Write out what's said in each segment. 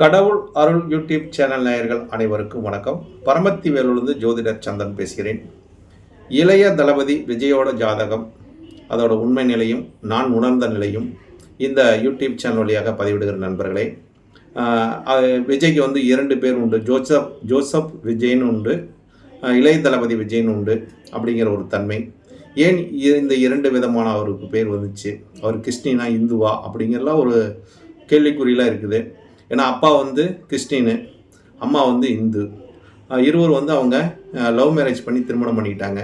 கடவுள் அருள் YouTube channel நேயர்கள் அனைவருக்கும் வணக்கம். பரமத்தி வேலூர்ந்து ஜோதிடர் சந்தன் பேசுகிறேன். இளைய தளபதி விஜயோட ஜாதகம் அதோட உண்மை நிலையும் நான் உணர்ந்த நிலையும் இந்த யூடியூப் சேனல் வழியாக பதிவிடுகிற நண்பர்களே. அது விஜய்க்கு வந்து இரண்டு பேர் உண்டு. ஜோசப் ஜோசப் விஜய்னு உண்டு. இளைய தளபதி விஜய்னு உண்டு அப்படிங்கிற ஒரு தன்மை. ஏன் இந்த இரண்டு விதமான அவருக்கு பேர் வந்துச்சு? அவர் கிருஷ்ணினா இந்துவா அப்படிங்கிறலாம் ஒரு கேள்விக்குறியெலாம் இருக்குது. ஏன்னா அப்பா வந்து கிறிஸ்டினு அம்மா வந்து இந்து. இருவர் வந்து அவங்க லவ் மேரேஜ் பண்ணி திருமணம் பண்ணிக்கிட்டாங்க.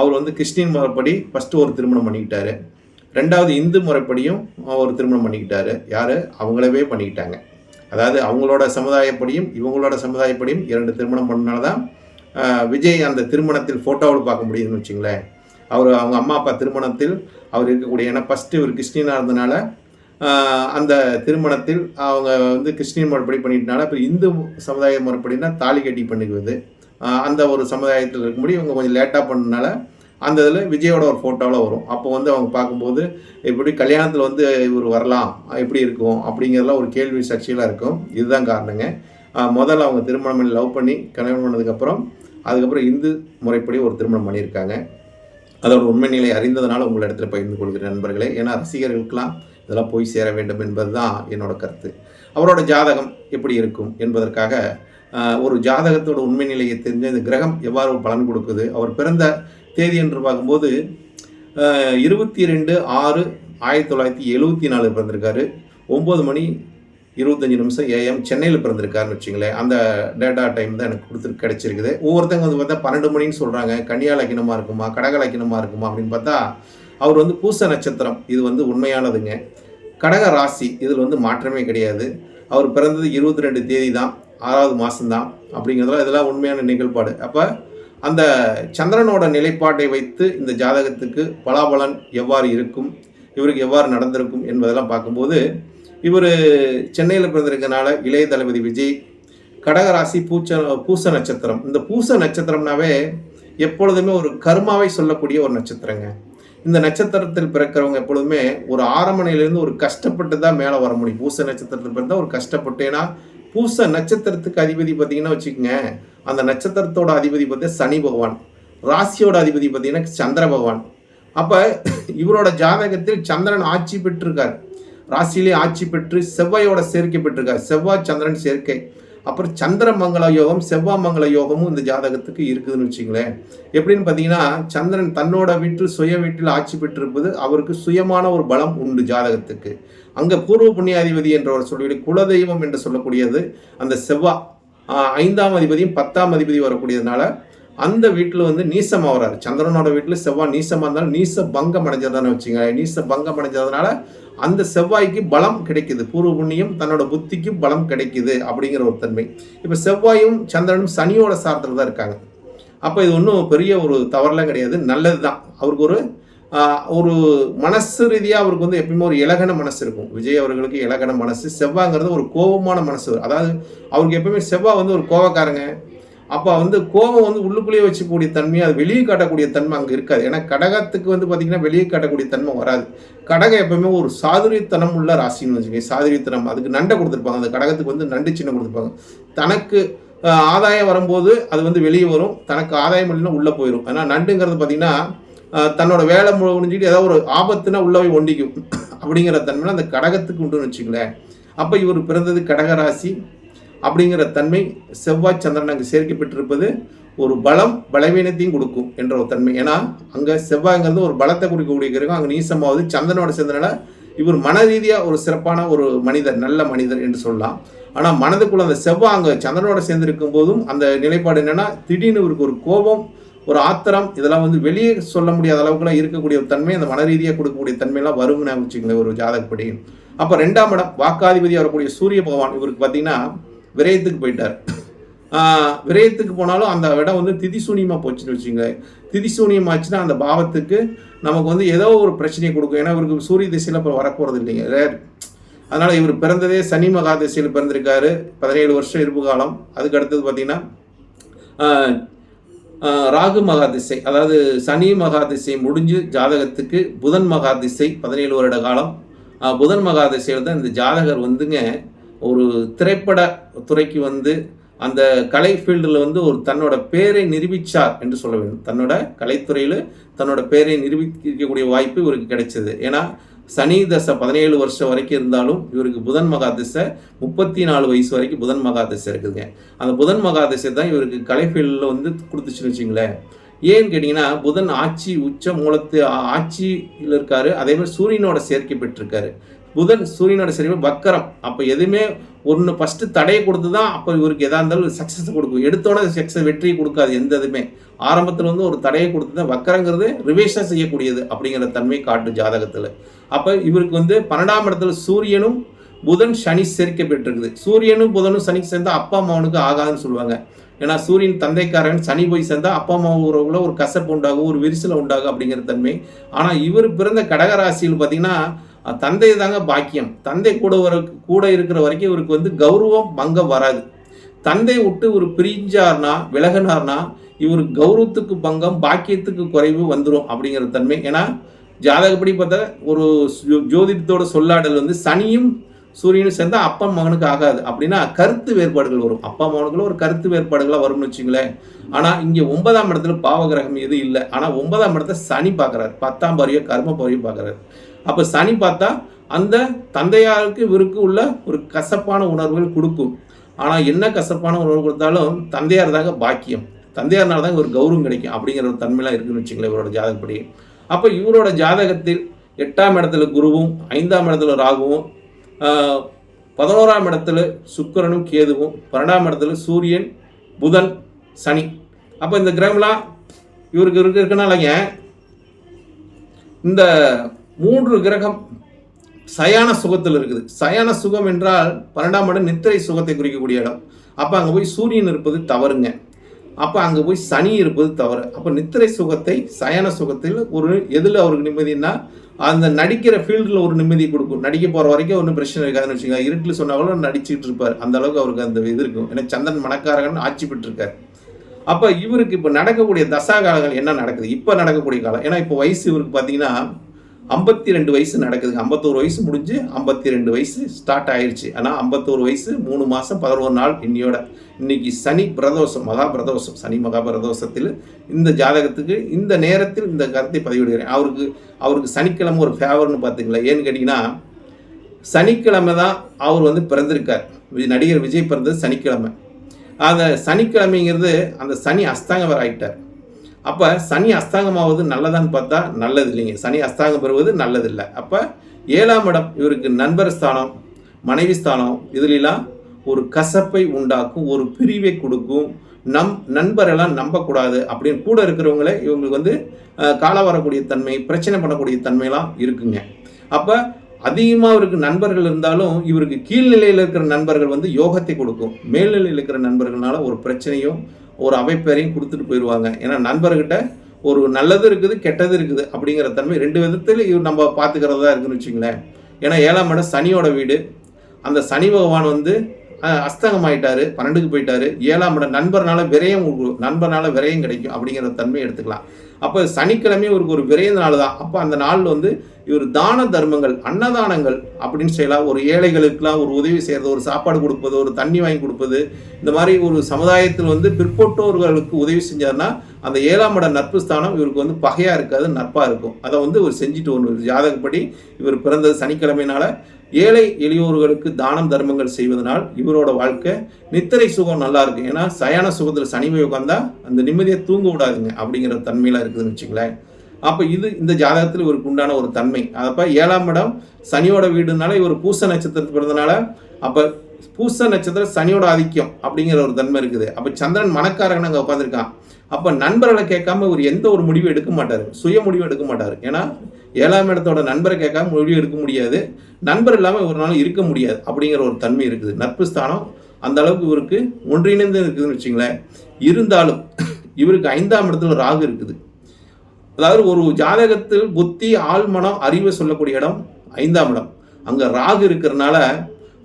அவர் வந்து கிறிஸ்டின் முறைப்படி ஃபஸ்ட்டு ஒரு திருமணம் பண்ணிக்கிட்டாரு. ரெண்டாவது இந்து முறைப்படியும் ஒரு திருமணம் பண்ணிக்கிட்டாரு. யார்? அவங்களவே பண்ணிக்கிட்டாங்க. அதாவது அவங்களோட சமுதாயப்படியும் இவங்களோட சமுதாயப்படியும் இரண்டு திருமணம் பண்ணனால தான் விஜய் அந்த திருமணத்தில் ஃபோட்டோவில் பார்க்க முடியுதுன்னு வச்சுங்களேன். அவர் அவங்க அம்மா அப்பா திருமணத்தில் அவர் இருக்கக்கூடிய ஏன்னா ஃபஸ்ட்டு இவர் கிறிஸ்டினாக இருந்தனால அந்த திருமணத்தில் அவங்க வந்து கிறிஸ்டின் முறைப்படி பண்ணிட்டனால இப்போ இந்து சமுதாய முறைப்படினா தாலி கட்டி பண்ணிக்குவது. அந்த ஒரு சமுதாயத்தில் இருக்கும்படி இவங்க கொஞ்சம் லேட்டாக பண்ணனால அந்த இதில் விஜயோட ஒரு ஃபோட்டோவில் வரும். அப்போ வந்து அவங்க பார்க்கும்போது இப்படி கல்யாணத்தில் வந்து இவர் வரலாம் எப்படி இருக்கும் அப்படிங்கிறதுலாம் ஒரு கேள்வி சர்ச்சையெல்லாம் இருக்கும். இதுதான் காரணங்க. முதல்ல அவங்க திருமணம் பண்ணி லவ் பண்ணி கல்யாணம் பண்ணதுக்கப்புறம் அதுக்கப்புறம் இந்து முறைப்படி ஒரு திருமணம் பண்ணியிருக்காங்க. அதோட உண்மை நிலை அறிந்ததுனால உங்கள் இடத்துல பகிர்ந்து கொள்கிற நண்பர்களே. ஏன்னா ரசிகர்களுக்கெல்லாம் இதெல்லாம் போய் சேர வேண்டும் என்பது தான் என்னோட கருத்து. அவரோட ஜாதகம் எப்படி இருக்கும் என்பதற்காக ஒரு ஜாதகத்தோட உண்மை நிலையை தெரிஞ்ச இந்த கிரகம் எவ்வாறு பலன் கொடுக்குது அவர் பிறந்த தேதி என்று பார்க்கும்போது இருபத்தி ரெண்டு ஆறு ஆயிரத்தி தொள்ளாயிரத்தி எழுபத்தி நாலு பிறந்திருக்காரு. ஒம்பது மணி இருபத்தஞ்சி நிமிஷம் ஏஎம் சென்னையில் பிறந்திருக்காருன்னு வச்சுங்களேன். அந்த டேட்டா டைம் தான் எனக்கு கொடுத்து கிடச்சிருக்குது. ஒவ்வொருத்தங்க வந்து பார்த்தா பன்னெண்டு மணின்னு சொல்கிறாங்க கன்னியா லக்கினமாக இருக்குமா கடக லக்கினமாக இருக்குமா அப்படின்னு பார்த்தா அவர் வந்து பூச நட்சத்திரம். இது வந்து உண்மையானதுங்க. கடக ராசி இதில் வந்து மாற்றமே கிடையாது. அவர் பிறந்தது இருபத்தி ரெண்டு தேதி தான் ஆறாவது மாதம்தான் அப்படிங்கிறதுலாம் இதெல்லாம் உண்மையான நிகழ்பாடு. அப்போ அந்த சந்திரனோட நிலைப்பாட்டை வைத்து இந்த ஜாதகத்துக்கு பலாபலன் எவ்வாறு இருக்கும் இவருக்கு எவ்வாறு நடந்திருக்கும் என்பதெல்லாம் பார்க்கும்போது இவர் சென்னையில் பிறந்திருக்கனால இளைய தளபதி விஜய் கடகராசி பூச்ச பூச நட்சத்திரம். இந்த பூச நட்சத்திரம்னாவே எப்பொழுதுமே ஒரு கர்மாவை சொல்லக்கூடிய ஒரு நட்சத்திரங்க. இந்த நட்சத்திரத்தில் பிறக்கிறவங்க எப்பொழுதுமே ஒரு ஆரம்ப நிலையிலேருந்து ஒரு கஷ்டப்பட்டு தான் மேலே வர முடியும். பூச நட்சத்திரத்தில் பிறந்தால் ஒரு கஷ்டப்பட்டு ஏன்னா பூச நட்சத்திரத்துக்கு அதிபதி பார்த்தீங்கன்னா வச்சுக்கோங்க அந்த நட்சத்திரத்தோட அதிபதி பார்த்தீங்கன்னா சனி பகவான் ராசியோட அதிபதி பார்த்தீங்கன்னா சந்திர பகவான். அப்போ இவரோட ஜாதகத்தில் சந்திரன் ஆட்சி பெற்றிருக்கார். ராசியிலே ஆட்சி பெற்று செவ்வாயோட சேர்க்கை பெற்றிருக்கார். செவ்வாய் சந்திரன் சேர்க்கை. அப்புறம் சந்திர மங்கள யோகம் செவ்வாய் மங்கள யோகமும் இந்த ஜாதகத்துக்கு இருக்குதுன்னு வச்சுங்களேன். எப்படின்னு பார்த்தீங்கன்னா சந்திரன் தன்னோட வீட்டில் சுய வீட்டில் ஆட்சி பெற்றிருப்பது அவருக்கு சுயமான ஒரு பலம் உண்டு ஜாதகத்துக்கு. அங்கே பூர்வ புண்ணியாதிபதி என்றவர் சொல்லக்கூடிய குலதெய்வம் என்று சொல்லக்கூடியது அந்த செவ்வாய் ஐந்தாம் அதிபதியும் பத்தாம் அதிபதி வரக்கூடியதுனால அந்த வீட்டில் வந்து நீசமாக ஆகிறாரு சந்திரனோட வீட்டில் செவ்வாய் நீசமாக இருந்தாலும் நீச பங்கம் அடைஞ்சதானே வச்சுங்க நீச பங்கம் அடைஞ்சதுனால அந்த செவ்வாய்க்கு பலம் கிடைக்குது. பூர்வ புண்ணியம் தன்னோட புத்திக்கும் பலம் கிடைக்குது அப்படிங்கிற ஒரு தன்மை. இப்போ செவ்வாயும் சந்திரனும் சனியோட சார்ந்தில் தான் இருக்காங்க. அப்போ இது ஒன்றும் பெரிய ஒரு தவறுலாம் கிடையாது. நல்லது தான் அவருக்கு ஒரு ஒரு மனசு ரீதியாக அவருக்கு வந்து எப்பயுமே ஒரு இலகன மனசு இருக்கும். விஜய் அவர்களுக்கு இலகன மனசு. செவ்வாங்கிறது ஒரு கோபமான மனசு. அதாவது அவருக்கு எப்பயுமே செவ்வாய் வந்து ஒரு கோபக்காரங்க. அப்போ வந்து கோபம் வந்து உள்ளுக்குள்ளேயே வச்சுக்கூடிய தன்மை அது வெளியே காட்டக்கூடிய தன்மை அங்கே இருக்காது. ஏன்னா கடகத்துக்கு வந்து பார்த்தீங்கன்னா வெளியே காட்டக்கூடிய தன்மை வராது. கடகம் எப்பவுமே ஒரு சாதுரியத்தனம் உள்ள ராசின்னு வச்சுக்கோங்க. சாதுரியத்தனம் அதுக்கு நண்டை கொடுத்துருப்பாங்க. அந்த கடகத்துக்கு வந்து நண்டு சின்னம் கொடுத்துருப்பாங்க. தனக்கு ஆதாயம் வரும்போது அது வந்து வெளியே வரும். தனக்கு ஆதாயம் இல்லைன்னா உள்ளே போயிடும் ஆனால் நண்டுங்கிறது பார்த்தீங்கன்னா தன்னோட வேலை முடிஞ்சுட்டு ஏதாவது ஒரு ஆபத்துனா உள்ள போய் ஒண்டிக்கும். அப்படிங்கிற தன்மை அந்த கடகத்துக்கு உண்டுன்னு வச்சுங்களேன் அப்போ இவர் பிறந்தது கடக ராசி. அப்படிங்கிற தன்மை செவ்வாய் சந்திரன் அங்கு சேர்க்கப்பட்டிருப்பது ஒரு பலம் பலவீனத்தையும் கொடுக்கும் என்ற ஒரு தன்மை. ஏன்னா அங்கே செவ்வாய்ங்கிறது ஒரு பலத்தை கொடுக்கக்கூடிய கிரகம் அங்கே நீசமாவது சந்திரனோட சேர்ந்தனால இவர் மன ரீதியாக ஒரு சிறப்பான ஒரு மனிதர் நல்ல மனிதர் என்று சொல்லலாம். ஆனால் மனதுக்குள்ள அந்த செவ்வாய் அங்கே சந்திரனோட சேர்ந்திருக்கும் போதும் அந்த நிலைப்பாடு என்னென்னா திடீர்னு இவருக்கு ஒரு கோபம் ஒரு ஆத்திரம் இதெல்லாம் வந்து வெளியே சொல்ல முடியாத அளவுக்குலாம் இருக்கக்கூடிய ஒரு தன்மை அந்த மன ரீதியாக கொடுக்கக்கூடிய தன்மையெல்லாம் வரும்னு வச்சுக்கோங்களேன் ஒரு ஜாதகப்படி. அப்போ ரெண்டாம் இடம் வாக்காதிபதி வரக்கூடிய சூரிய பகவான் இவருக்கு பார்த்தீங்கன்னா விரயத்துக்கு போயிட்டார். விரயத்துக்கு போனாலும் அந்த இடம் வந்து திதிசூனியமாக போச்சுன்னு வச்சுங்க திதிசூனியம் ஆச்சுன்னா அந்த பாவத்துக்கு நமக்கு வந்து ஏதோ ஒரு பிரச்சனையை கொடுக்கும். ஏன்னா இவருக்கு சூரிய திசையில் இப்போ வரப்போகிறது இல்லைங்க. ரேர் அதனால் இவர் பிறந்ததே சனி மகா திசையில் பிறந்திருக்காரு. பதினேழு வருஷம் இருப்பு காலம். அதுக்கு அடுத்தது பார்த்திங்கன்னா ராகு மகா திசை. அதாவது சனி மகா திசை முடிஞ்சு ஜாதகத்துக்கு புதன் மகா திசை பதினேழு வருட காலம். புதன் மகா திசையில் தான் இந்த ஜாதகர் வந்துங்க. ஒரு திரைப்பட துறைக்கு வந்து அந்த கலை ஃபீல்டில் வந்து ஒரு தன்னோட பேரை நிரூபிச்சார் என்று சொல்ல வேண்டும். தன்னோட கலைத்துறையில் தன்னோட பேரை நிரூபிக்கக்கூடிய வாய்ப்பு இவருக்கு கிடைச்சது. ஏன்னா சனி தசை பதினேழு வருஷம் வரைக்கும் இருந்தாலும் இவருக்கு புதன் மகா திசை முப்பத்தி நாலு வயசு வரைக்கும் புதன் மகா திசை இருக்குதுங்க. அந்த புதன் மகா திசை தான் இவருக்கு கலை ஃபீல்டில் வந்து கொடுத்துச்சுன்னு வச்சுங்களேன். ஏன்னு கேட்டிங்கன்னா புதன் ஆட்சி உச்ச மூலத்து ஆட்சியில் இருக்காரு. அதே மாதிரி சூரியனோட சேர்க்கை பெற்றிருக்காரு. புதன் சூரியனோட சரிவு வக்கரம். அப்போ எதுவுமே ஒன்று ஃபஸ்ட்டு தடையை கொடுத்து தான் அப்போ இவருக்கு எதா இருந்தாலும் சக்ஸஸ் கொடுக்கும். எடுத்தோட சக்ஸஸ் வெற்றியை கொடுக்காது எந்த இதுவுமே. ஆரம்பத்தில் வந்து ஒரு தடையை கொடுத்து தான் வக்கரங்கிறது ரிவேஷன் செய்யக்கூடியது அப்படிங்கிற தன்மை காட்டு ஜாதகத்தில். அப்போ இவருக்கு வந்து பன்னெண்டாம் இடத்துல சூரியனும் புதன் சனி சேர்க்கப்பட்டிருக்குது சூரியனும் புதனும் சனி சேர்ந்தா அப்பா அம்மாவனுக்கு ஆகாதுன்னு சொல்லுவாங்க. ஏன்னா சூரியன் தந்தைக்காரன் சனி போய் சேர்ந்தா அப்பா அம்மா உறவுல ஒரு கசப்பு உண்டாகும் ஒரு விரிசல் உண்டாகும் அப்படிங்கிற தன்மை. ஆனால் இவர் பிறந்த கடகராசியில் பார்த்தீங்கன்னா தந்தை தாங்க பாக்கியம். தந்தை கூட வர கூட இருக்கிற வரைக்கும் இவருக்கு வந்து கௌரவம் பங்கம் வராது. தந்தை விட்டு ஒரு பிரிஞ்சார்னா விலகினார்னா இவர் கௌரவத்துக்கு பங்கம் பாக்கியத்துக்கு குறைவு வந்துடும் அப்படிங்கிற தன்மை. ஏன்னா ஜாதகப்படி பார்த்தா ஒரு ஜோதிடத்தோட சொல்லாடல் வந்து சனியும் சூரியனும் சேர்ந்தா அப்பா மகனுக்கு ஆகாது. அப்படின்னா கருத்து வேறுபாடுகள் வரும். அப்பா மகனுக்குள்ள ஒரு கருத்து வேறுபாடுகளாக வரும்னு வச்சுங்களேன். ஆனால் இங்கே ஒன்பதாம் இடத்துல பாவகிரகம் எதுவும் இல்லை. ஆனால் ஒன்பதாம் இடத்த சனி பார்க்குறாரு பத்தாம் பாரியோ கர்ம பாரியோ பார்க்குறாரு அப்போ சனி பார்த்தா அந்த தந்தையாருக்கு இவருக்கு உள்ள ஒரு கசப்பான உணர்வுகள் கொடுக்கும். ஆனால் என்ன கசப்பான உணர்வு கொடுத்தாலும் தந்தையார் தாங்க பாக்கியம். தந்தையார்னால தான் ஒரு கௌரவம் கிடைக்கும் அப்படிங்கிற ஒரு தன்மையெல்லாம் இருக்குன்னு வச்சுங்களேன் இவரோட ஜாதகப்படி. அப்போ இவரோட ஜாதகத்தில் எட்டாம் இடத்துல குருவும் ஐந்தாம் இடத்துல ராகுவும் பதினோராம் இடத்துல சுக்கிரனும் கேதுவும் பன்னெண்டாம் இடத்துல சூரியன் புதன் சனி. அப்போ இந்த கிரகம்லாம் இவருக்கு இருக்கு இருக்கனாலங்க இந்த மூன்று கிரகம் சயான சுகத்தில் இருக்குது. சயான சுகம் என்றால் பன்னெண்டாம் இடம் நித்திரை சுகத்தை குறிக்கக்கூடிய இடம். அப்போ அங்கே போய் சூரியன் இருப்பது தவறுங்க. அப்போ அங்கே போய் சனி இருப்பது தவறு. அப்போ நித்திரை சுகத்தை சயன சுகத்தில் ஒரு எதில் அவருக்கு நிம்மதினா அந்த நடிக்கிற ஃபீல்டில் ஒரு நிம்மதி கொடுக்கும். நடிக்க போகிற வரைக்கும் ஒன்றும் பிரச்சனை இருக்காதுன்னு வச்சுக்கோங்க. இருட்டில் சொன்னாலும் நடிச்சுட்டு இருப்பார். அந்த அளவுக்கு அவருக்கு அந்த இது இருக்கும். ஏன்னா சந்தன் மணக்காரகன் ஆட்சி பெற்றிருக்கார். அப்போ இவருக்கு இப்போ நடக்கக்கூடிய தசா காலங்கள் என்ன நடக்குது? இப்போ நடக்கக்கூடிய காலம். ஏன்னா இப்போ வயசு இவருக்கு பார்த்தீங்கன்னா ஐம்பத்தி ரெண்டு வயசு நடக்குது ஐம்பத்தோரு வயசு முடிஞ்சு ஐம்பத்தி ரெண்டு வயசு ஸ்டார்ட் ஆயிடுச்சு ஆனால் ஐம்பத்தோரு வயசு மூணு மாதம் பதினோரு நாள் இன்னியோட. இன்னைக்கு சனி பிரதோஷம் மகா பிரதோஷம். சனி மகா பிரதோஷத்தில் இந்த ஜாதகத்துக்கு இந்த நேரத்தில் இந்த கருத்தை பதிவிடுகிறேன். அவருக்கு அவருக்கு சனிக்கிழமை ஒரு ஃபேவர்னு பார்த்துங்களா ஏன்னு கேட்டிங்கன்னா சனிக்கிழமை தான் அவர் வந்து பிறந்திருக்கார். நடிகர் விஜய் பிறந்தது சனிக்கிழமை. அந்த சனிக்கிழமைங்கிறது அந்த சனி அஸ்தாங்கவர் ஆயிட்டார் அப்போ சனி அஸ்தாங்கமாவது நல்லதான்னு பார்த்தா நல்லது இல்லைங்க சனி அஸ்தாங்கம் பெறுவது நல்லதில்லை. அப்போ ஏழாம் இடம் இவருக்கு நண்பர் ஸ்தானம் மனைவி ஸ்தானம் இதுலெல்லாம் ஒரு கசப்பை உண்டாக்கும் ஒரு பிரிவை கொடுக்கும். நம் நண்பரெல்லாம் நம்பக்கூடாது அப்படின்னு கூட இருக்கிறவங்களே இவங்களுக்கு வந்து காலம் கால வரக்கூடிய தன்மை பிரச்சனை பண்ணக்கூடிய தன்மையெல்லாம் இருக்குங்க. அப்போ அதிகமாக இவருக்கு நண்பர்கள் இருந்தாலும் இவருக்கு கீழ்நிலையில் இருக்கிற நண்பர்கள் வந்து யோகத்தை கொடுக்கும். மேல்நிலையில் இருக்கிற நண்பர்கள்னால ஒரு பிரச்சனையும் ஒரு அமைப்பேரையும் கொடுத்துட்டு போயிடுவாங்க. ஏன்னா நண்பர்கிட்ட ஒரு நல்லது இருக்குது கெட்டது இருக்குது அப்படிங்கிற தன்மை ரெண்டு விதத்தில் இவர் நம்ம பார்த்துக்கிறதா இருக்குன்னு வச்சுங்களேன். ஏன்னா ஏழாம் இடம் சனியோட வீடு. அந்த சனி பகவான் வந்து அஸ்தகம் ஆயிட்டாரு பன்னெண்டுக்கு போயிட்டாரு. ஏழாம் இடம் நண்பர்னால விரயம் நண்பர்னால விரயம் கிடைக்கும் அப்படிங்கிற தன்மையை எடுத்துக்கலாம். அப்போ சனிக்கிழமை ஒரு ஒரு விரைய நாள் தான் அப்போ அந்த நாள் வந்து இவர் தான தர்மங்கள் அன்னதானங்கள் அப்படின்னு செய்யலாம். ஒரு ஏழைகளுக்கெல்லாம் ஒரு உதவி செய்கிறது ஒரு சாப்பாடு கொடுப்பது ஒரு தண்ணி வாங்கி கொடுப்பது. இந்த மாதிரி ஒரு சமுதாயத்தில் வந்து பிற்பட்டோர்களுக்கு உதவி செஞ்சார்னா அந்த ஏழாம் இட நட்பு ஸ்தானம் இவருக்கு வந்து பகையாக இருக்காது நட்பாக இருக்கும். அதை வந்து இவர் செஞ்சுட்டு ஒன்று ஜாதகப்படி இவர் பிறந்தது சனிக்கிழமையினால ஏழை எளியோர்களுக்கு தானம் தர்மங்கள் செய்வதனால் இவரோட வாழ்க்கை நித்திரை சுகம் நல்லா இருக்கு ஏன்னா சயான சுகத்தில் சனி போய் உட்காந்தா அந்த நிம்மதியை தூங்க விடாதுங்க அப்படிங்கிற தன்மையெல்லாம் இருக்குதுன்னு வச்சுங்களேன். அப்போ இது இந்த ஜாதகத்தில் இவருக்கு உண்டான ஒரு தன்மை. அப்போ ஏழாம் இடம் சனியோட வீடுனால இவர் பூச நட்சத்திரத்துக்கு பிறந்தனால அப்போ பூச நட்சத்திரம் சனியோட ஆதிக்கம் அப்படிங்கிற ஒரு தன்மை இருக்குது. அப்போ சந்திரன் மணக்காரகன் அங்கே உட்காந்துருக்கான் அப்போ நண்பர்களை கேட்காம இவர் எந்த ஒரு முடிவும் எடுக்க மாட்டார். சுய முடிவு எடுக்க மாட்டார். ஏன்னா ஏழாம் இடத்தோட நண்பரை கேட்காம முடிவு எடுக்க முடியாது. நண்பர் இல்லாமல் ஒரு நாள் இருக்க முடியாது அப்படிங்கிற ஒரு தன்மை இருக்குது. நட்பு ஸ்தானம் அந்த அளவுக்கு இவருக்கு ஒன்றிணைந்து இருக்குதுன்னு வச்சுங்களேன். இருந்தாலும் இவருக்கு ஐந்தாம் இடத்துல ராகு இருக்குது. அதாவது ஒரு ஜாதகத்தில் புத்தி ஆழ்மனம் அறிவை சொல்லக்கூடிய இடம் ஐந்தாம் இடம். அங்கே ராகு இருக்கிறனால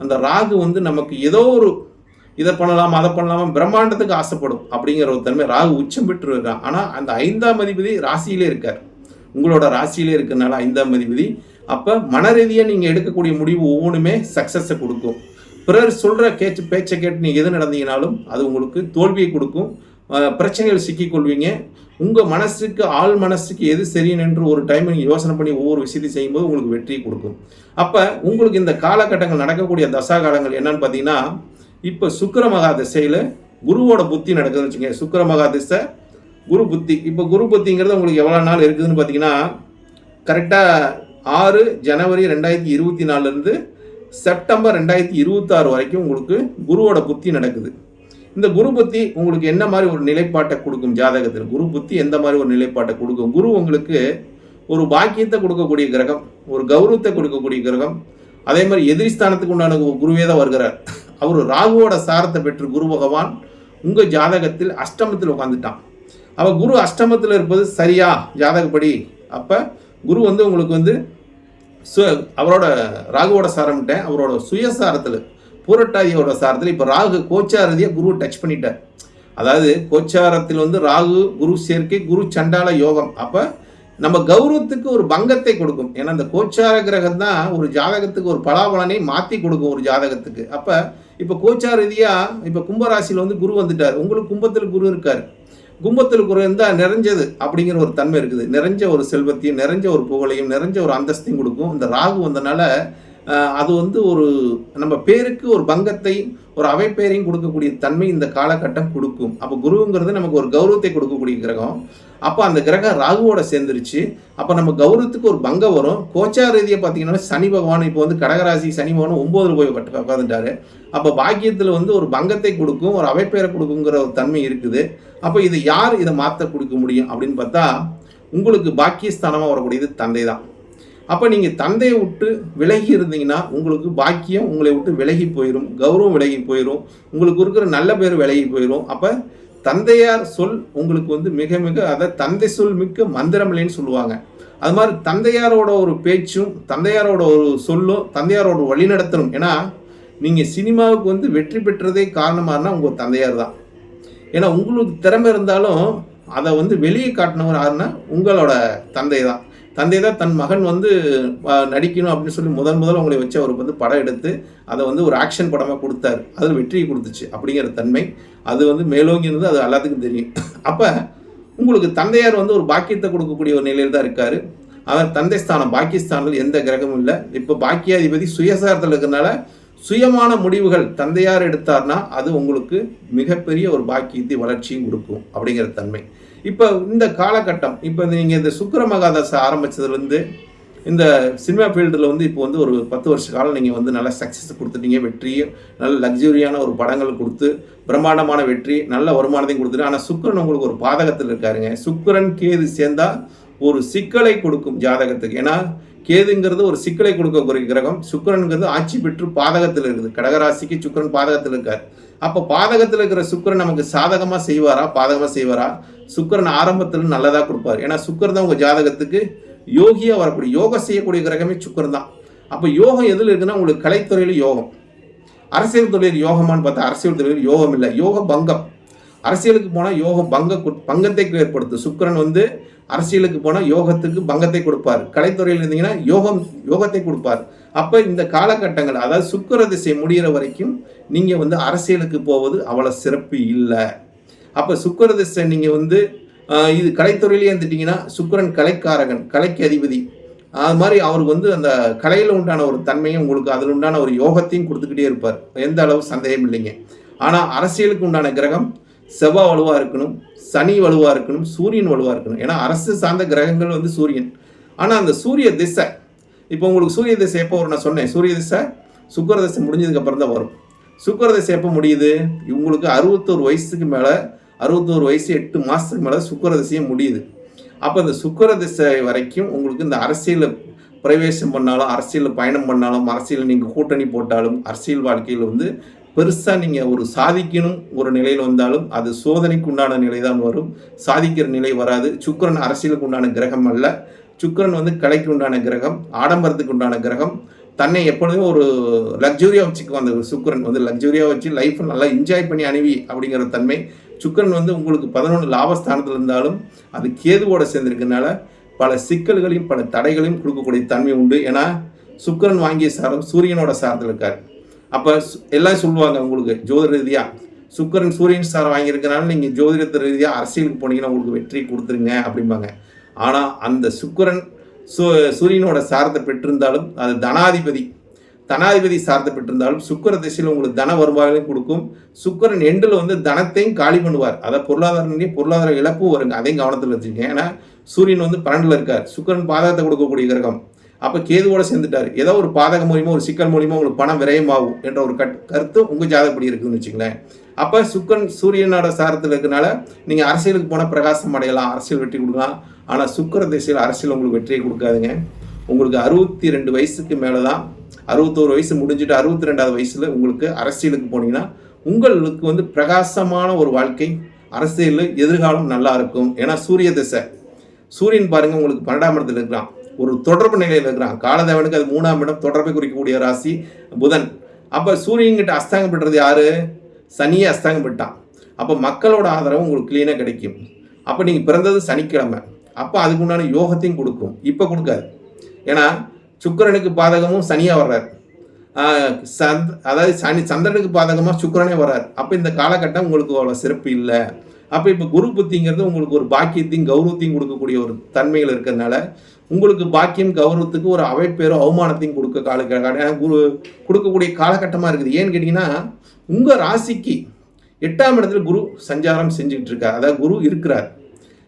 அந்த ராகு வந்து நமக்கு ஏதோ ஒரு இதை பண்ணலாம் அதை பண்ணலாமா பிரம்மாண்டத்துக்கு ஆசைப்படும் அப்படிங்கிற ஒரு தன்மை. ராகு உச்சம் பெற்று இருக்கான் ஆனால் அந்த ஐந்தாம் அதிபதி ராசியிலே இருக்கார். உங்களோட ராசியிலே இருக்கிறனால ஐந்தாம் அதிபதி. அப்போ மன ரீதியாக நீங்கள் எடுக்கக்கூடிய முடிவு ஒவ்வொன்றுமே சக்ஸஸை கொடுக்கும். பிறர் சொல்கிற கேச்சு பேச்சை கேட்டு நீங்கள் எது நடந்தீங்கனாலும் அது உங்களுக்கு தோல்வியை கொடுக்கும். பிரச்சனைகள் சிக்கிக்கொள்வீங்க. உங்கள் மனசுக்கு ஆள் மனசுக்கு எது சரின்னு என்று ஒரு டைம் நீங்கள் யோசனை பண்ணி ஒவ்வொரு விஷயத்தையும் செய்யும்போது உங்களுக்கு வெற்றியை கொடுக்கும். அப்போ உங்களுக்கு இந்த காலகட்டங்கள் நடக்கக்கூடிய தசா காலங்கள் என்னன்னு பார்த்தீங்கன்னா இப்போ சுக்கர மகா திசையில் குருவோட புத்தி நடக்குதுன்னு வச்சுங்க சுக்கர மகா திசை குரு புத்தி. இப்போ குரு புத்திங்கிறது உங்களுக்கு எவ்வளோ நாள் இருக்குதுன்னு பார்த்தீங்கன்னா கரெக்டாக ஆறு ஜனவரி ரெண்டாயிரத்தி இருபத்தி நாலுலேருந்து செப்டம்பர் ரெண்டாயிரத்தி இருபத்தாறு வரைக்கும் உங்களுக்கு குருவோட புத்தி நடக்குது. இந்த குரு புத்தி உங்களுக்கு என்ன மாதிரி ஒரு நிலைப்பாட்டை கொடுக்கும் ஜாதகத்தில்? குரு புத்தி எந்த மாதிரி ஒரு நிலைப்பாட்டை கொடுக்கும்? குரு உங்களுக்கு ஒரு பாக்கியத்தை கொடுக்கக்கூடிய கிரகம் ஒரு கௌரவத்தை கொடுக்கக்கூடிய கிரகம். அதே மாதிரி எதிரிஸ்தானத்துக்கு உண்டான குருவே தான் வருகிறார். அவர் ராகுவோட சாரத்தை பெற்று குரு பகவான் உங்கள் ஜாதகத்தில் அஷ்டமத்தில் உட்காந்துட்டான் அப்போ குரு அஷ்டமத்தில் இருப்பது சரியா? ஜாதகப்படி. அப்போ குரு வந்து உங்களுக்கு வந்து சு அவரோட ராகுவோட சாரம்ட்டேன் அவரோட சுயசாரத்தில். பூரட்டாதியோட சாரத்தில் இப்போ ராகு கோச்சாரதியை குரு டச் பண்ணிட்டார். அதாவது கோச்சாரத்தில் வந்து ராகு குரு சேர்க்கை குரு சண்டால யோகம். அப்போ நம்ம கௌரவத்துக்கு ஒரு பங்கத்தை கொடுக்கும். ஏன்னா அந்த கோச்சார கிரகம் தான் ஒரு ஜாதகத்துக்கு ஒரு பலாபலனை மாற்றி கொடுக்கும் ஒரு ஜாதகத்துக்கு. அப்போ இப்போ கோச்சார ரீதியாக இப்போ கும்பராசியில் வந்து குரு வந்துட்டார். உங்களுக்கு கும்பத்தில் குரு இருக்கார். கும்பத்தில் குரு இருந்தால் நிறைஞ்சது அப்படிங்கிற ஒரு தன்மை இருக்குது. நிறைஞ்ச ஒரு செல்வத்தையும் நிறைஞ்ச ஒரு புகழையும் நிறைஞ்ச ஒரு அந்தஸ்தையும் கொடுக்கும். இந்த ராகு வந்தனால அது வந்து ஒரு நம்ம பேருக்கு ஒரு பங்கத்தை ஒரு அவைப்பெயரையும் கொடுக்கக்கூடிய தன்மை இந்த காலகட்டம் கொடுக்கும். அப்போ குருங்கிறது நமக்கு ஒரு கௌரவத்தை கொடுக்கக்கூடிய கிரகம். அப்போ அந்த கிரகம் ராகுவோட சேர்ந்துருச்சு. அப்போ நம்ம கௌரவத்துக்கு ஒரு பங்கம் வரும். கோச்சா ரீதியாக பார்த்தீங்கன்னா சனி பகவான் இப்போ வந்து கடகராசி சனி பகவான் ஒம்போதுல போய் கட்டு உட்காந்துட்டாரு அப்போ பாக்கியத்தில் வந்து ஒரு பங்கத்தை கொடுக்கும் ஒரு அவைப்பெயரை கொடுக்குங்கிற ஒரு தன்மை இருக்குது. அப்போ இதை யார் இதை மாற்ற கொடுக்க முடியும் அப்படின்னு பார்த்தா உங்களுக்கு பாக்கியஸ்தானமாக வரக்கூடியது தந்தை தான் அப்போ நீங்கள் தந்தையை விட்டு விலகி இருந்தீங்கன்னா உங்களுக்கு பாக்கியம் உங்களை விட்டு விலகி போயிடும் கௌரவம் விலகி போயிடும் உங்களுக்கு இருக்கிற நல்ல பேர் விலகி போயிடும் அப்போ தந்தையார் சொல் உங்களுக்கு வந்து மிக மிக அதை தந்தை சொல் மிக்க மந்திரமில்லைன்னு சொல்லுவாங்க. அது மாதிரி தந்தையாரோட ஒரு பேச்சும் தந்தையாரோட ஒரு சொல்லும் தந்தையாரோட வழிநடத்தணும் ஏன்னா நீங்கள் சினிமாவுக்கு வந்து வெற்றி பெற்றதே காரணமானா உங்கள் தந்தையார் தான். ஏன்னா உங்களுக்கு திறமை இருந்தாலும் அதை வந்து வெளியே காட்டினவர் யாருன்னா உங்களோட தந்தை தான். தந்தை தான் தன் மகன் வந்து நடிக்கணும் அப்படின்னு சொல்லி முதன் முதல் அவங்களை வச்சு அவருக்கு வந்து படம் எடுத்து அதை வந்து ஒரு ஆக்ஷன் படமாக கொடுத்தாரு. அதில் வெற்றியை கொடுத்துச்சு அப்படிங்கிற தன்மை. அது வந்து மேலோங்கி அது எல்லாத்துக்கும் தெரியும். அப்போ உங்களுக்கு தந்தையார் வந்து ஒரு பாக்கியத்தை கொடுக்கக்கூடிய ஒரு நிலையில் தான் இருக்கார். அவர் தந்தை ஸ்தானம் பாக்கியஸ்தானில் எந்த கிரகமும் இல்லை. இப்போ பாக்கியாதிபதி சுயசாரத்தில் இருக்கிறனால சுயமான முடிவுகள் தந்தையார் எடுத்தார்னா அது உங்களுக்கு மிகப்பெரிய ஒரு பாக்கியத்தை வளர்ச்சியும் கொடுக்கும் அப்படிங்கிற தன்மை. இப்போ இந்த காலகட்டம் இப்போ நீங்கள் இந்த சுக்கர மகாதாசை ஆரம்பித்ததுலேருந்து இந்த சினிமா ஃபீல்டில் வந்து இப்போ வந்து ஒரு பத்து வருஷ காலம் நீங்கள் வந்து நல்ல சக்ஸஸ் கொடுத்துட்டீங்க வெற்றியும் நல்ல லக்ஸுரியான ஒரு படங்கள் கொடுத்து பிரம்மாண்டமான வெற்றி நல்ல வருமானத்தையும் கொடுத்துட்டு ஆனால் சுக்கரன் உங்களுக்கு ஒரு பாதகத்தில் இருக்காருங்க. சுக்கரன் கேது சேர்ந்தால் ஒரு சிக்கலை கொடுக்கும் ஜாதகத்துக்கு. ஏன்னா கேதுங்கிறது ஒரு சிக்கலை கொடுக்கக்கூடிய கிரகம் சுக்கரனுங்கிறது ஆட்சி பெற்று பாதகத்தில் இருக்குது. கடகராசிக்கு சுக்கரன் பாதகத்தில் இருக்கார். அப்போ பாதகத்தில் இருக்கிற சுக்கிரன் நமக்கு சாதகமாக செய்வாரா? பாதகமாக செய்வாரா? சுக்கிரன் ஆரம்பத்தில் நல்லதாக கொடுப்பார். ஏன்னா சுக்கர் தான் உங்கள் ஜாதகத்துக்கு யோகியாக வரக்கூடிய யோகம் செய்யக்கூடிய கிரகமே சுக்கிரன் தான். அப்போ யோகம் எதில் இருக்குன்னா உங்களுக்கு கலைத்துறையில் யோகம். அரசியல் தொழில் யோகமான்னு பார்த்தா அரசியல் தொழில் யோகம் இல்லை. யோக பங்கம். அரசியலுக்கு போனால் யோகம் பங்க பங்கத்தை ஏற்படுத்தும் சுக்கிரன் வந்து அரசியலுக்கு போனால் யோகத்துக்கு பங்கத்தை கொடுப்பார். கலைத்துறையில் இருந்தீங்கன்னா யோகம் யோகத்தை கொடுப்பார். அப்போ இந்த காலகட்டங்கள் அதாவது சுக்கிர திசை முடிகிற வரைக்கும் நீங்கள் வந்து அரசியலுக்கு போவது அவ்வளோ சிறப்பு இல்லை. அப்போ சுக்கிர திசை நீங்கள் வந்து இது கலைத்துறையிலேயே இருந்துட்டீங்கன்னா சுக்கிரன் கலைக்காரகன் கலைக்கு அதிபதி. அது மாதிரி அவருக்கு வந்து அந்த கலையில் உண்டான ஒரு தன்மையும் உங்களுக்கு அதில் உண்டான ஒரு யோகத்தையும் கொடுத்துக்கிட்டே இருப்பார். எந்த அளவு சந்தேகம் இல்லைங்க. ஆனால் அரசியலுக்கு உண்டான கிரகம் செவ்வாய் வலுவாக இருக்கணும் சனி வலுவாக இருக்கணும் சூரியன் வலுவாக இருக்கணும். ஏன்னா அரசு சார்ந்த கிரகங்கள் வந்து சூரியன். ஆனால் அந்த சூரிய திசை இப்போ உங்களுக்கு சூரிய திசை எப்போ வரும் நான் சொன்னேன். சூரிய திசை சுக்கர திசை முடிஞ்சதுக்கு அப்புறம் தான் வரும். சுக்கர திசை எப்போ முடியுது? உங்களுக்கு அறுபத்தோரு வயசுக்கு மேலே அறுபத்தோரு வயசு எட்டு மாதத்துக்கு மேலே சுக்கர திசையே முடியுது. அப்போ இந்த சுக்கர திசை வரைக்கும் உங்களுக்கு இந்த அரசியலில் பிரவேசம் பண்ணாலும் அரசியலில் பயணம் பண்ணாலும் அரசியலில் நீங்கள் கூட்டணி போட்டாலும் அரசியல் வாழ்க்கையில் வந்து பெருசாக நீங்கள் ஒரு சாதிக்கணும் ஒரு நிலையில் வந்தாலும் அது சோதனைக்கு உண்டான நிலை தான் வரும். சாதிக்கிற நிலை வராது. சுக்கிரன் அரசியலுக்கு உண்டான கிரகம் அல்ல. சுக்கிரன் வந்து கலைக்கு உண்டான கிரகம் ஆடம்பரத்துக்கு உண்டான கிரகம். தன்னை எப்பொழுதுமே ஒரு லக்ஸூரியாக வச்சுக்கு அந்த சுக்கிரன். வந்து லக்ஸூரியாக வச்சு லைஃப்பை நல்லா என்ஜாய் பண்ணி அணுவி அப்படிங்கிற தன்மை. சுக்கிரன் வந்து உங்களுக்கு பதினொன்று லாபஸ்தானத்தில் இருந்தாலும் அது கேதுவோட சேர்ந்திருக்கனால பல சிக்கல்களையும் பல தடைகளையும் கொடுக்கக்கூடிய தன்மை உண்டு. ஏன்னா சுக்கரன் வாங்கிய சாரம் சூரியனோட சாரத்தில் இருக்கார். அப்போ எல்லாம் சொல்லுவாங்க உங்களுக்கு ஜோதிட ரீதியாக சுக்கரன் சூரியன் சார் வாங்கியிருக்கனால நீங்கள் ஜோதிடத்து ரீதியாக அரசியலுக்கு போனீங்கன்னா உங்களுக்கு வெற்றி கொடுத்துருங்க அப்படிம்பாங்க. ஆனால் அந்த சுக்கரன் சு சூரியனோட சாரத்தை பெற்றிருந்தாலும் அது தனாதிபதி தனாதிபதி சார்ந்து பெற்றிருந்தாலும் சுக்கர திசையில் உங்களுக்கு தன வருவாயும் கொடுக்கும். சுக்கரன் எண்டில் வந்து தனத்தையும் காலி பண்ணுவார். அதாவது பொருளாதார பொருளாதார இழப்பு வருங்க. அதையும் கவனத்தில் வச்சுக்கோங்க. ஏன்னா சூரியன் வந்து பன்னெண்டில் இருக்கார். சுக்கரன் பாதகத்தை கொடுக்கக்கூடிய கிரகம். அப்போ கேதுவோட சேர்ந்துட்டார். ஏதோ ஒரு பாதகம் மூலியமாக ஒரு சிக்கல் மூலியமாக உங்களுக்கு பணம் விரயமாகும் என்ற ஒரு கட் கருத்து உங்கள் ஜாதகப்படி இருக்குதுன்னு வச்சுங்களேன் அப்போ சுக்கரன் சூரியனோட சாரத்தில் இருக்கனால நீங்கள் அரசியலுக்கு போனால் பிரகாசம் அடையலாம் அரசியல் வெற்றி கொடுக்கலாம். ஆனால் சுக்கர திசையில் அரசியல் உங்களுக்கு வெற்றியை கொடுக்காதுங்க. உங்களுக்கு அறுபத்தி ரெண்டு வயசுக்கு மேலே தான் அறுபத்தோரு வயசு முடிஞ்சுட்டு அறுபத்தி ரெண்டாவது வயசில் உங்களுக்கு அரசியலுக்கு போனீங்கன்னா உங்களுக்கு வந்து பிரகாசமான ஒரு வாழ்க்கை அரசியலில் எதிர்காலம் நல்லா இருக்கும். ஏன்னா சூரிய திசை சூரியன் பாருங்கள் உங்களுக்கு பன்னெண்டாம் இடத்துல இருக்கிறான். ஒரு தொடர்பு நிலையில் இருக்கிறான். காலதேவனுக்கு அது மூணாம் இடம் தொடர்பை குறிக்கக்கூடிய ராசி புதன். அப்போ சூரியன்கிட்ட அஸ்தாங்கம் பெற்றது யாரு? சனியே அஸ்தாங்கம் பெற்றான் அப்போ மக்களோட ஆதரவு உங்களுக்கு க்ளீனாக கிடைக்கும். அப்போ நீங்கள் பிறந்தது சனிக்கிழமை. அப்போ அதுக்கு உண்டான யோகத்தையும் கொடுக்கும். இப்போ கொடுக்காது. ஏன்னா சுக்கரனுக்கு பாதகமும் சனியாக வர்றார். சந்த் அதாவது சனி சந்திரனுக்கு பாதகமாக சுக்கரனே வர்றார். அப்போ இந்த காலகட்டம் உங்களுக்கு அவ்வளோ சிறப்பு இல்லை. அப்போ இப்போ குரு புத்திங்கிறது உங்களுக்கு ஒரு பாக்கியத்தையும் கௌரவத்தையும் கொடுக்கக்கூடிய ஒரு தன்மைகள் இருக்கிறதுனால உங்களுக்கு பாக்கியம் கௌரவத்துக்கு ஒரு அவைப்பேரும் அவமானத்தையும் கொடுக்க கால குரு கொடுக்கக்கூடிய காலகட்டமாக இருக்குது. ஏன்னு கேட்டிங்கன்னா உங்கள் ராசிக்கு எட்டாம் இடத்துல குரு சஞ்சாரம் செஞ்சுக்கிட்டு இருக்கார். அதாவது குரு இருக்கிறார்.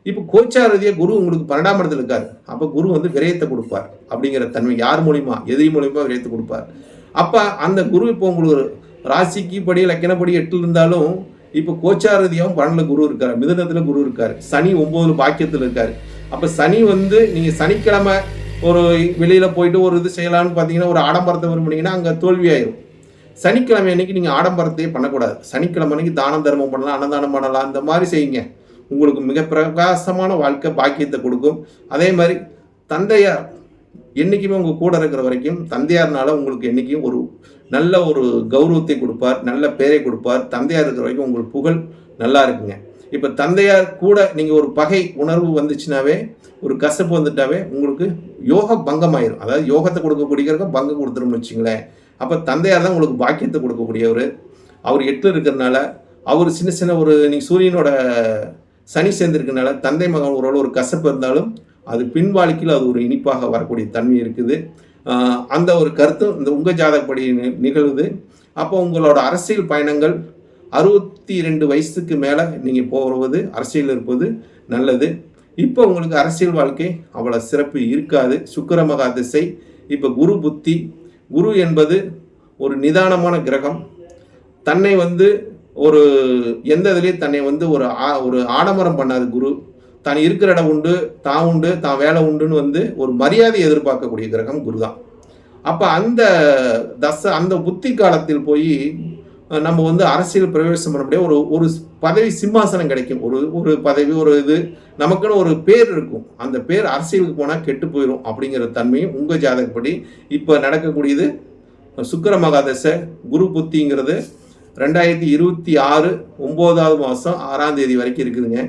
இப்போ கோச்சாரதியாக குரு உங்களுக்கு பன்னெண்டாம் இடத்துல இருக்கார். அப்போ குரு வந்து விரயத்தை கொடுப்பார். அப்படிங்கிற தன்மை யார் மூலிமா எதிரி மூலிமா விரயத்தை கொடுப்பார். அப்போ அந்த குரு இப்போ உங்களுக்கு ராசிக்கு படி லக்கணப்படி எட்டில் இருந்தாலும் இப்போ கோச்சாரதியாகவும் பன்னெண்டில் குரு இருக்கார். மிதனத்தில் குரு இருக்கார். சனி ஒம்போதுல பாக்கியத்தில் இருக்கார். அப்போ சனி வந்து நீங்கள் சனிக்கிழமை ஒரு வெளியில் போயிட்டு ஒரு இது செய்யலாம்னு பார்த்தீங்கன்னா ஒரு ஆடம்பரத்தை விரும்புனீங்கன்னா அங்கே தோல்வியாயிரும் சனிக்கிழமை அன்னைக்கு நீங்கள் ஆடம்பரத்தையே பண்ணக்கூடாது. சனிக்கிழமை அன்னைக்கு தானம் தர்மம் பண்ணலாம் அன்னதானம் பண்ணலாம் இந்த மாதிரி செய்யுங்க. உங்களுக்கு மிக பிரகாசமான வாழ்க்கை பாக்கியத்தை கொடுக்கும். அதே மாதிரி தந்தையார் என்றைக்குமே உங்கள் கூட இருக்கிற வரைக்கும் தந்தையார்னால உங்களுக்கு என்றைக்கும் ஒரு நல்ல ஒரு கௌரவத்தை கொடுப்பார் நல்ல பேரை கொடுப்பார். தந்தையார் இருக்கிற வரைக்கும் உங்களுக்கு புகழ் நல்லா இருக்குங்க. இப்போ தந்தையார் கூட நீங்கள் ஒரு பகை உணர்வு வந்துச்சுனாவே ஒரு கசப்பு வந்துட்டாவே உங்களுக்கு யோக பங்கமாயிரும். அதாவது யோகத்தை கொடுக்கக்கூடியவருக்கு பங்கம் கொடுத்துரும்னு வச்சுங்களேன். அப்போ தந்தையார் தான் உங்களுக்கு பாக்கியத்தை கொடுக்கக்கூடியவர். அவர் எட்டு இருக்கிறதுனால அவர் சின்ன சின்ன ஒரு நீங்கள் சூரியனோட சனி சேர்ந்திருக்கனால தந்தை மகன் ஒரு ஒரு கசப்பு இருந்தாலும் அது பின்வாழ்க்கையில் அது ஒரு இனிப்பாக வரக்கூடிய தன்மை இருக்குது. அந்த ஒரு கருத்தும் இந்த உங்கள் ஜாதகப்படி நிகழுது. அப்போ உங்களோட அரசியல் பயணங்கள் அறுபத்தி ரெண்டு வயசுக்கு மேலே நீங்கள் போவது அரசியல் இருப்பது நல்லது. இப்போ உங்களுக்கு அரசியல் வாழ்க்கை அவ்வளோ சிறப்பு இருக்காது. சுக்கர மகா திசை. இப்போ குரு புத்தி. குரு என்பது ஒரு நிதானமான கிரகம். தன்னை வந்து ஒரு எந்த இதுலேயும் தன்னை வந்து ஒரு ஆ ஒரு ஆடம்பரம் பண்ணாது குரு. தான் இருக்கிற இடம் உண்டு தான் உண்டு தான் வேலை உண்டுன்னு வந்து ஒரு மரியாதை எதிர்பார்க்கக்கூடிய கிரகம் குரு தான். அப்போ அந்த தச அந்த புத்தி காலத்தில் போய் நம்ம வந்து அரசியல் பிரவேசம் பண்ண முடியாது ஒரு ஒரு பதவி சிம்மாசனம் கிடைக்கும். ஒரு ஒரு பதவி ஒரு இது நமக்குன்னு ஒரு பேர் இருக்கும். அந்த பேர் அரசியலுக்கு போனால் கெட்டு போயிடும் அப்படிங்கிற தன்மையும் உங்கள் ஜாதகப்படி இப்போ நடக்கக்கூடியது. சுக்கர மகாதசை குரு புத்திங்கிறது ரெண்டாயிரத்தி இருபத்தி ஆறு ஒம்போதாவது மாதம் ஆறாம் தேதி வரைக்கும் இருக்குதுங்க.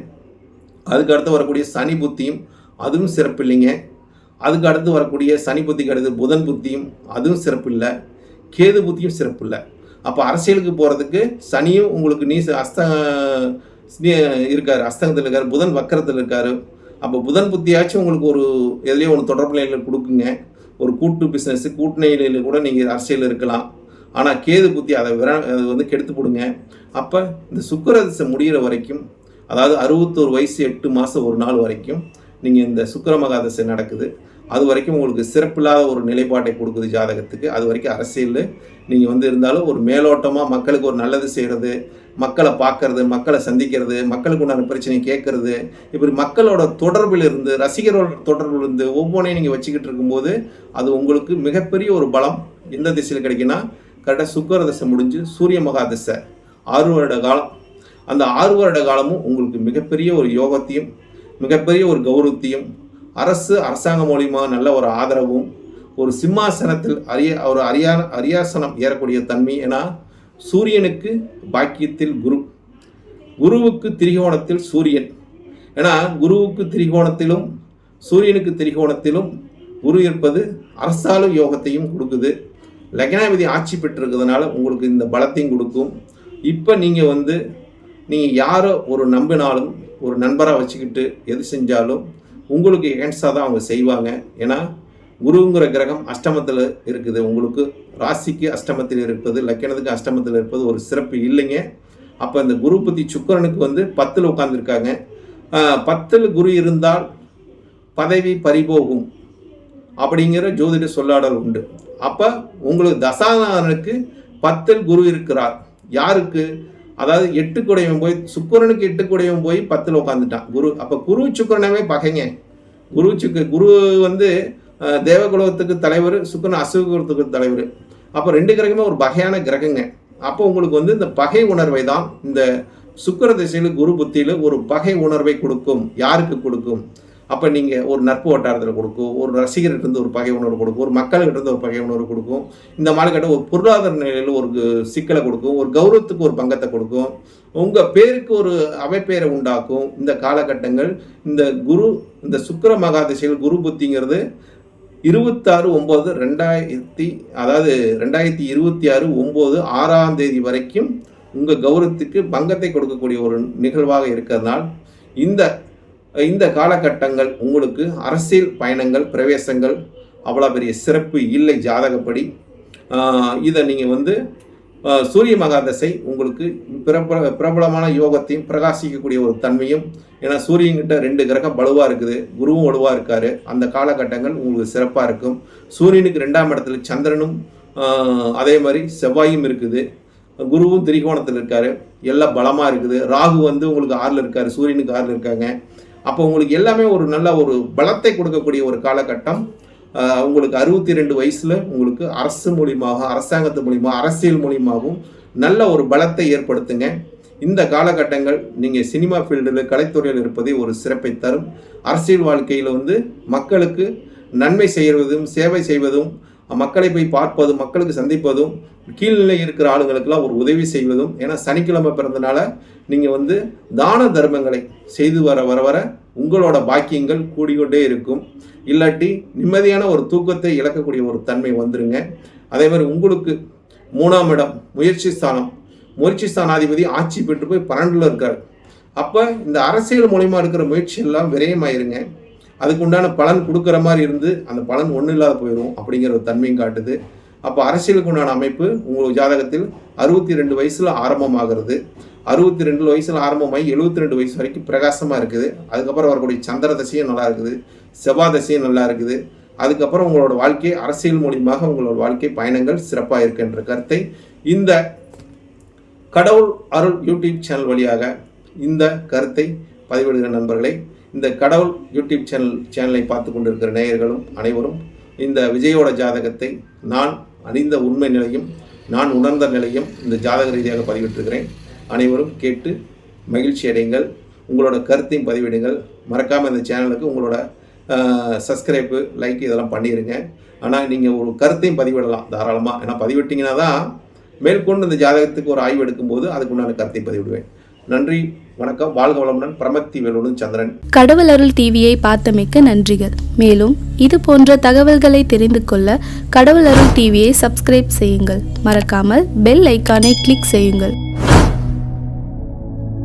அதுக்கு அடுத்து வரக்கூடிய சனி புத்தியும் அதுவும் சிறப்பு இல்லைங்க. அதுக்கு அடுத்து வரக்கூடிய சனி புத்திக்கு அடுத்து புதன் புத்தியும் அதுவும் சிறப்பு இல்லை. கேது புத்தியும் சிறப்பு இல்லை. அப்போ அரசியலுக்கு போகிறதுக்கு சனியும் உங்களுக்கு நீ அஸ்த இருக்கார் அஸ்தகத்தில் இருக்கார் புதன் வக்கரத்தில் இருக்கார். அப்போ புதன் புத்தியாச்சும் உங்களுக்கு ஒரு எதுலேயோ ஒன்று தொடர்பு நிலையில் கொடுக்குங்க. ஒரு கூட்டு பிஸ்னஸ் கூட்டணியில் கூட நீங்கள் அரசியல் இருக்கலாம். ஆனால் கேது புத்தி அதை விர அது வந்து கெடுத்து போடுங்க. அப்போ இந்த சுக்கரதிசை முடிகிற வரைக்கும் அதாவது அறுபத்தோரு வயசு எட்டு மாதம் ஒரு நாள் வரைக்கும் நீங்கள் இந்த சுக்கர மகாதசை நடக்குது. அது வரைக்கும் உங்களுக்கு சிறப்பில்லாத ஒரு நிலைப்பாட்டை கொடுக்குது ஜாதகத்துக்கு. அது வரைக்கும் அரசியலில். நீங்கள் வந்து இருந்தாலும் ஒரு மேலோட்டமாக மக்களுக்கு ஒரு நல்லது செய்கிறது மக்களை பார்க்கறது மக்களை சந்திக்கிறது மக்களுக்கு உண்டான பிரச்சனையை கேட்கறது இப்படி மக்களோட தொடர்பில் இருந்து ரசிகரோட தொடர்பில் இருந்து ஒவ்வொன்றையும் நீங்கள் வச்சுக்கிட்டு இருக்கும்போது அது உங்களுக்கு மிகப்பெரிய ஒரு பலம் எந்த திசையில் கிடைக்குன்னா கரெக்டாக சுக்கர தசை முடிஞ்சு சூரிய மகா தசை. ஆறு வருட காலம். அந்த ஆறு வருட காலமும் உங்களுக்கு மிகப்பெரிய ஒரு யோகத்தையும் மிகப்பெரிய ஒரு கௌரவத்தையும் அரசு அரசாங்கம் மூலியமா நல்ல ஒரு ஆதரவும் ஒரு சிம்மாசனத்தில் அரிய ஒரு அரியா அரியாசனம் ஏறக்கூடிய தன்மை. ஏன்னா சூரியனுக்கு பாக்கியத்தில் குரு. குருவுக்கு திரிகோணத்தில் சூரியன். ஏன்னா குருவுக்கு திரிகோணத்திலும் சூரியனுக்கு திரிகோணத்திலும் குரு இருப்பது அரசாலும் யோகத்தையும் கொடுக்குது. லக்னாதிபதி ஆட்சி பெற்றிருக்கிறதுனால உங்களுக்கு இந்த பலத்தையும் கொடுக்கும். இப்போ நீங்கள் வந்து நீங்கள் யாரோ ஒரு நம்பினாலும் ஒரு நண்பராக வச்சுக்கிட்டு எது செஞ்சாலும் உங்களுக்கு எகன்ஸ்டாக தான் அவங்க செய்வாங்க. ஏன்னா குருங்கிற கிரகம் அஷ்டமத்தில் இருக்குது. உங்களுக்கு ராசிக்கு அஷ்டமத்தில் இருப்பது லக்கணத்துக்கு அஷ்டமத்தில் இருப்பது ஒரு சிறப்பு இல்லைங்க. அப்போ இந்த குரு பத்தி சுக்கிரனுக்கு வந்து பத்தில் உட்காந்துருக்காங்க பத்தில் குரு இருந்தால் பதவி பறிபோகும். அப்படிங்கிற ஜோதிட சொல்லாடல் உண்டு. அப்போ உங்களுக்கு தசாநாதனுக்கு பத்தில் குரு இருக்கிறார். யாருக்கு? அதாவது எட்டு குடையும் போய் சுக்கரனுக்கு எட்டு குடையவன் போய் பத்தில் உட்காந்துட்டான் குரு அப்போ குரு சுக்கரனவே பகைங்க. குரு சுக்க குரு வந்து தேவகுலத்துக்கு தலைவர் சுக்கிரன் அசுகுலத்துக்கு தலைவர். அப்போ ரெண்டு கிரகமே ஒரு பகையான கிரகங்க. அப்போ உங்களுக்கு வந்து இந்த பகை உணர்வை தான் இந்த சுக்கர திசையில் குரு புத்தியில் ஒரு பகை உணர்வை கொடுக்கும். யாருக்கு கொடுக்கும்? அப்போ நீங்கள் ஒரு நட்பு வட்டாரத்தில் கொடுக்கும் ஒரு ரசிகர்கிட்ட இருந்து ஒரு பகை உணர்வு கொடுக்கும் ஒரு மக்கள்கிட்ட இருந்து ஒரு பகை உணர்வு கொடுக்கும். இந்த மாதிரி ஒரு பொருளாதார நிலையில் ஒரு சிக்கலை கொடுக்கும் ஒரு கௌரவத்துக்கு ஒரு பங்கத்தை கொடுக்கும். உங்கள் பேருக்கு ஒரு அவைப்பேரை உண்டாக்கும். இந்த காலகட்டங்கள் இந்த குரு இந்த சுக்கர மகாதிசையில் குரு புத்திங்கிறது இருபத்தாறு ஒம்பது ரெண்டாயிரத்தி அதாவது ரெண்டாயிரத்தி இருபத்தி ஆறு ஒம்பது ஆறாம் தேதி வரைக்கும் உங்கள் கௌரவத்துக்கு பங்கத்தை கொடுக்கக்கூடிய ஒரு நிகழ்வாக இருக்கிறதுனால் இந்த இந்த காலகட்டங்கள் உங்களுக்கு அரசியல் பயணங்கள் பிரவேசங்கள் அவ்வளோ பெரிய சிறப்பு இல்லை ஜாதகப்படி. இதை நீங்கள் வந்து சூரிய மகாதசை உங்களுக்கு பிரபல பிரபலமான யோகத்தையும் பிரகாசிக்கக்கூடிய ஒரு தன்மையும் ஏன்னா சூரியன்கிட்ட ரெண்டு கிரகம் வலுவாக இருக்குது குருவும் வலுவாக இருக்காரு. அந்த காலகட்டங்கள் உங்களுக்கு சிறப்பாக இருக்கும். சூரியனுக்கு ரெண்டாம் இடத்துல சந்திரனும் அதே மாதிரி செவ்வாயும் இருக்குது. குருவும் திரிகோணத்தில் இருக்காரு. எல்லாம் பலமாக இருக்குது. ராகு வந்து உங்களுக்கு ஆறில் இருக்காரு. சூரியனுக்கு ஆறில் இருக்காங்க. அப்போ உங்களுக்கு எல்லாமே ஒரு நல்ல ஒரு பலத்தை கொடுக்கக்கூடிய ஒரு காலகட்டம். உங்களுக்கு அறுபத்தி ரெண்டு வயசில் உங்களுக்கு அரசு மூலியமாக அரசாங்கத்து மூலியமாக அரசியல் மூலியமாகவும் நல்ல ஒரு பலத்தை ஏற்படுத்துங்க. இந்த காலகட்டங்கள் நீங்கள் சினிமா ஃபீல்டில் கலைத்துறையில் இருப்பதே ஒரு சிறப்பை தரும். அரசியல் வாழ்க்கையில் வந்து மக்களுக்கு நன்மை செய்வதும் சேவை செய்வதும் மக்களை போய் பார்ப்பதும் மக்களுக்கு சந்திப்பதும் கீழ்நிலை இருக்கிற ஆளுங்களுக்கெல்லாம் ஒரு உதவி செய்வதும் ஏன்னா சனிக்கிழமை பிறந்தனால நீங்கள் வந்து தான தர்மங்களை செய்து வர வர வர உங்களோட பாக்கியங்கள் கூடிக்கொண்டே இருக்கும். இல்லாட்டி நிம்மதியான ஒரு தூக்கத்தை இழக்கக்கூடிய ஒரு தன்மை வந்துருங்க. அதே மாதிரி உங்களுக்கு மூணாம் இடம் முயற்சி ஸ்தானம். முயற்சி ஸ்தானாதிபதி ஆட்சி பெற்று போய் பன்னெண்டில் இருக்கார். அப்போ இந்த அரசியல் மூலியமாக இருக்கிற முயற்சி எல்லாம் விரயமாயிருங்க. அதுக்கு உண்டான பலன் கொடுக்குற மாதிரி இருந்து அந்த பலன் ஒன்றும் இல்லாத போயிடும் அப்படிங்கிற ஒரு தன்மையும் காட்டுது. அப்போ அரசியலுக்கு உண்டான அமைப்பு உங்கள் ஜாதகத்தில் அறுபத்தி ரெண்டு வயசில் ஆரம்பமாகிறது. அறுபத்தி ரெண்டு வயசில் ஆரம்பமாகி எழுபத்தி ரெண்டு வயசு வரைக்கும் பிரகாசமாக இருக்குது. அதுக்கப்புறம் வரக்கூடிய சந்திர தசையும் நல்லா இருக்குது. செவ்வாய் தசையும் நல்லா இருக்குது. அதுக்கப்புறம் உங்களோட வாழ்க்கை அரசியல் மூலியமாக உங்களோட வாழ்க்கை பயணங்கள் சிறப்பாக இருக்குன்ற கருத்தை இந்த கடவுள் அருள் யூடியூப் சேனல் வழியாக இந்த கருத்தை பதிவிடுகிற நண்பர்களை இந்த கடவுள் யூடியூப் சேனல் சேனலை பார்த்து கொண்டிருக்கிற நேயர்களும் அனைவரும் இந்த விஜயோட ஜாதகத்தை நான் அறிந்த உண்மை நிலையும் நான் உணர்ந்த நிலையும் இந்த ஜாதக ரீதியாக பதிவிட்டிருக்கிறேன். அனைவரும் கேட்டு மகிழ்ச்சி அடைங்கள். உங்களோட கருத்தையும் பதிவிடுங்கள். மறக்காமல் இந்த சேனலுக்கு உங்களோட சப்ஸ்கிரைப்பு லைக் இதெல்லாம் பண்ணிடுங்க ஆனால் நீங்கள் ஒரு கருத்தையும் பதிவிடலாம் தாராளமாக ஏன்னா பதிவிட்டிங்கன்னா தான் மேற்கொண்டு இந்த ஜாதகத்துக்கு ஒரு ஆய்வு எடுக்கும்போது அதுக்குண்டான கருத்தை பதிவிடுவேன். நன்றி வணக்கம். வாழ்க வளமுடன். பிரமத்தி வேலுடன் சந்திரன். கடவுள் அருள் டிவியை பார்த்தமைக்க நன்றிகள். மேலும் இது போன்ற தகவல்களை தெரிந்து கொள்ள கடவுள் அருள் டிவியை சப்ஸ்கிரைப் செய்யுங்கள். மறக்காமல் பெல் ஐக்கானை கிளிக் செய்யுங்கள்.